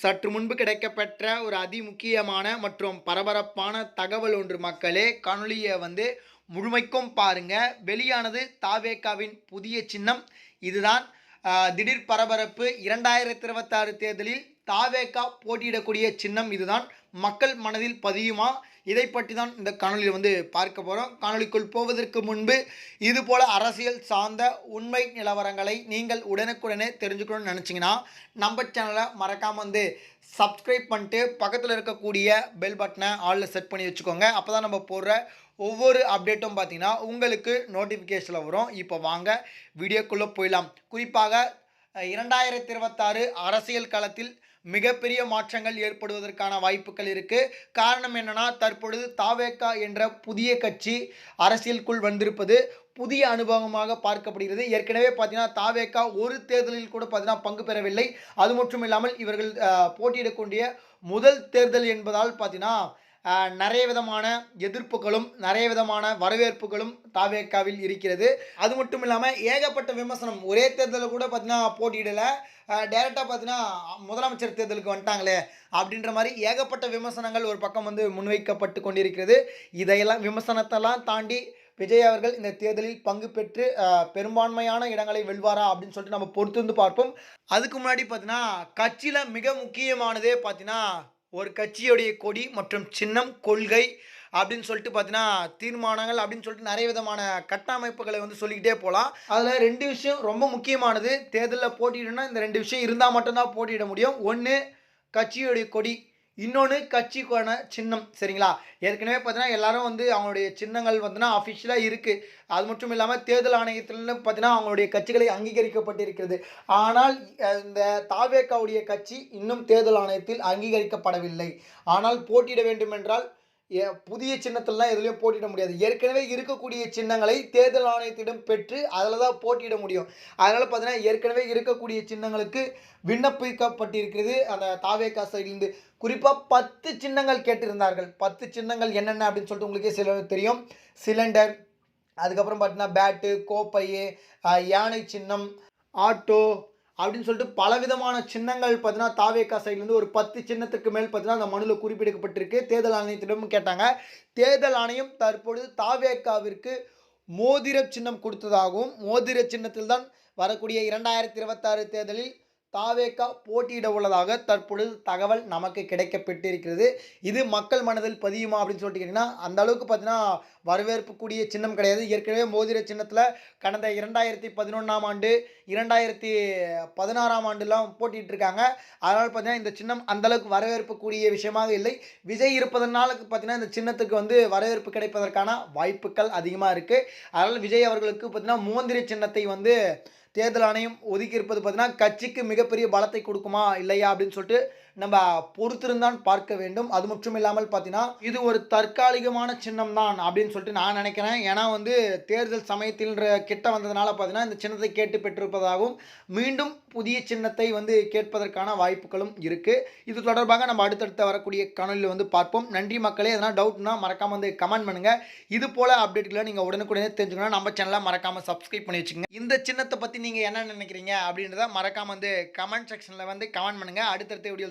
சற்று முன்பு கிடைக்கப்பெற்ற ஒரு அதிமுக்கியமான மற்றும் பரபரப்பான தகவல் ஒன்று மக்களே. காணொலியை வந்து முழுமைக்கும் பாருங்க. வெளியானது தாவேக்காவின் புதிய சின்னம். இதுதான் திடீர் பரபரப்பு. இரண்டாயிரத்தி இருபத்தாறு தேர்தலில் தாவேக்கா போட்டியிடக்கூடிய சின்னம் இதுதான். மக்கள் மனதில் பதியுமா? இதை பற்றி தான் இந்த காணொலியில் வந்து பார்க்க போகிறோம் காணொளிக்குள் போவதற்கு முன்பு இதுபோல் அரசியல் சார்ந்த உண்மை நிலவரங்களை நீங்கள் உடனுக்குடனே தெரிஞ்சுக்கணும்னு நினச்சிங்கன்னா நம்ம சேனலை மறக்காமல் வந்து சப்ஸ்கிரைப் பண்ணிட்டு பக்கத்தில் இருக்கக்கூடிய பெல் பட்டனை ஆளில் செட் பண்ணி வச்சுக்கோங்க. அப்போ தான் நம்ம போடுற ஒவ்வொரு அப்டேட்டும் பார்த்தீங்கன்னா உங்களுக்கு நோட்டிஃபிகேஷனில் வரும். இப்போ வாங்க வீடியோக்குள்ளே போயிடலாம். குறிப்பாக இரண்டாயிரத்தி இருபத்தாறு அரசியல் களத்தில் மிகப்பெரிய மாற்றங்கள் ஏற்படுவதற்கான வாய்ப்புகள் இருக்குது காரணம் என்னன்னா தற்பொழுது தாவேக்கா என்ற புதிய கட்சி அரசியலுக்குள் வந்திருப்பது புதிய அனுபவமாக பார்க்கப்படுகிறது. ஏற்கனவே பார்த்தீங்கன்னா தாவேக்கா ஒரு தேர்தலில் கூட பார்த்தீங்கன்னா பங்கு பெறவில்லை. அது மட்டும் இல்லாமல் இவர்கள் போட்டியிடக்கூடிய முதல் தேர்தல் என்பதால் பார்த்தீங்கன்னா நிறைய விதமான எதிர்ப்புகளும் நிறைய விதமான வரவேற்புகளும் தாவேக்காவில் இருக்கிறது. அது மட்டும் இல்லாமல் ஏகப்பட்ட விமர்சனம். ஒரே தேர்தலில் கூட பார்த்தீங்கன்னா போட்டியிடலை. டேரெக்டாக பார்த்தீங்கன்னா முதலமைச்சர் தேர்தலுக்கு வந்துட்டாங்களே அப்படின்ற மாதிரி ஏகப்பட்ட விமர்சனங்கள் ஒரு பக்கம் வந்து முன்வைக்கப்பட்டு கொண்டிருக்கிறது. இதையெல்லாம் விமர்சனத்தெல்லாம் தாண்டி விஜய் அவர்கள் இந்த தேர்தலில் பங்கு பெற்று பெரும்பான்மையான இடங்களை வெல்வாரா அப்படின்னு சொல்லிட்டு நம்ம பொறுத்து வந்து பார்ப்போம். அதுக்கு முன்னாடி பார்த்தீங்கன்னா கட்சியில் மிக முக்கியமானதே பார்த்தீங்கன்னா ஒரு கட்சியுடைய கொடி மற்றும் சின்னம் கொள்கை அப்படின்னு சொல்லிட்டு பார்த்தீங்கன்னா தீர்மானங்கள் அப்படின்னு சொல்லிட்டு நிறைய விதமான கட்டமைப்புகளை வந்து சொல்லிக்கிட்டே போகலாம். அதில் ரெண்டு விஷயம் ரொம்ப முக்கியமானது. தேர்தலில் போட்டியிடணும்னா இந்த ரெண்டு விஷயம் இருந்தால் மட்டும்தான் போட்டியிட முடியும். ஒன்று கட்சியுடைய கொடி. இன்னொன்று கட்சிக்கான சின்னம் சரிங்களா? ஏற்கனவே பார்த்தீங்கன்னா எல்லாரும் வந்து அவங்களுடைய சின்னங்கள் வந்துன்னா அஃபிஷியலாக இருக்குது அது மட்டும் இல்லாமல் தேர்தல் ஆணையத்தில் பார்த்தீங்கன்னா அவங்களுடைய கட்சிகளை அங்கீகரிக்கப்பட்டிருக்கிறது. ஆனால் இந்த தாவேக்காவுடைய கட்சி இன்னும் தேர்தல் ஆணையத்தில் அங்கீகரிக்கப்படவில்லை. ஆனால் போட்டியிட வேண்டும் என்றால் புதிய சின்னத்திலலாம் எதுலேயும் போட்டியிட முடியாது. ஏற்கனவே இருக்கக்கூடிய சின்னங்களை தேர்தல் ஆணையத்திடம் பெற்று அதில் தான் போட்டியிட முடியும். அதனால் பார்த்தீங்கன்னா ஏற்கனவே இருக்கக்கூடிய சின்னங்களுக்கு விண்ணப்பிக்கப்பட்டிருக்கிறது. அந்த தாவேக்கா சைட்லேருந்து குறிப்பாக பத்து சின்னங்கள் கேட்டிருந்தார்கள். பத்து சின்னங்கள் என்னென்ன அப்படின்னு சொல்லிட்டு உங்களுக்கே சில தெரியும். சிலிண்டர் அதுக்கப்புறம் பார்த்தீங்கன்னா பேட்டு கோப்பை யானை சின்னம் ஆட்டோ அப்படின்னு சொல்லிட்டு பலவிதமான சின்னங்கள் பார்த்தீங்கன்னா தாவேக்கா சைட்லேருந்து ஒரு பத்து சின்னத்துக்கு மேல் பார்த்தீங்கன்னா அந்த மனுவில் குறிப்பிடப்பட்டிருக்கு. தேர்தல் ஆணையத்திடமும் கேட்டாங்க. தேர்தல் ஆணையம் தற்பொழுது தாவேக்காவிற்கு மோதிர சின்னம் கொடுத்ததாகவும் மோதிர சின்னத்தில் தான் வரக்கூடிய இரண்டாயிரத்தி இருபத்தாறு தேர்தலில் தாவேக்கா போட்டியிட உள்ளதாக தற்பொழுது தகவல் நமக்கு கிடைக்கப்பட்டிருக்கிறது இது மக்கள் மனதில் பதியுமா அப்படின்னு சொல்லிட்டு கேட்டிங்கன்னா அந்த அளவுக்கு பார்த்தீங்கன்னா வரவேற்புக்கூடிய சின்னம் கிடையாது. ஏற்கனவே மோதிர சின்னத்தில் கடந்த இரண்டாயிரத்தி பதினொன்றாம் ஆண்டு இரண்டாயிரத்தி பதினாறாம் ஆண்டுலாம் போட்டிட்டு இருக்காங்க. அதனால் பார்த்தீங்கன்னா இந்த சின்னம் அந்தளவுக்கு வரவேற்புக்கூடிய விஷயமாக இல்லை. விஜய் இருப்பதனால பார்த்தீங்கன்னா இந்த சின்னத்துக்கு வந்து வரவேற்பு கிடைப்பதற்கான வாய்ப்புகள் அதிகமாக இருக்குது அதனால் விஜய் அவர்களுக்கு பார்த்தீங்கன்னா மோந்திர சின்னத்தை வந்து தேர்தல் ஆணையம் ஒதுக்கி இருப்பது பார்த்தீங்கன்னா கட்சிக்கு மிகப்பெரிய பலத்தை கொடுக்குமா இல்லையா அப்படின்னு சொல்லிட்டு நம்ம பொறுத்திருந்தான் பார்க்க வேண்டும். அது மட்டும் இல்லாமல் பார்த்தீங்கன்னா இது ஒரு தற்காலிகமான சின்னம் தான் அப்படின்னு சொல்லிட்டு நான் நினைக்கிறேன். ஏன்னா வந்து தேர்தல் சமயத்தில்ன்ற கிட்ட வந்ததுனால பார்த்தீங்கன்னா இந்த சின்னத்தை கேட்டு பெற்றிருப்பதாகவும் மீண்டும் புதிய சின்னத்தை வந்து கேட்பதற்கான வாய்ப்புகளும் இருக்குது இது தொடர்பாக நம்ம அடுத்தடுத்த வரக்கூடிய காணொலியில் வந்து பார்ப்போம். நன்றி மக்களே. எதனா டவுட்னா மறக்காம வந்து கமெண்ட் பண்ணுங்கள் இது போல் அப்டேட்களை நீங்கள் உடனுக்குடனே தெரிஞ்சுக்கணும் நம்ம சேனலை மறக்காமல் சப்ஸ்கிரைப் பண்ணி வச்சுக்கோங்க. இந்த சின்னத்தை பற்றி நீங்கள் என்ன நினைக்கிறீங்க அப்படின்றத மறக்காம வந்து கமெண்ட் செக்ஷனில் வந்து கமெண்ட் பண்ணுங்கள் அடுத்தடுத்த வீடியோ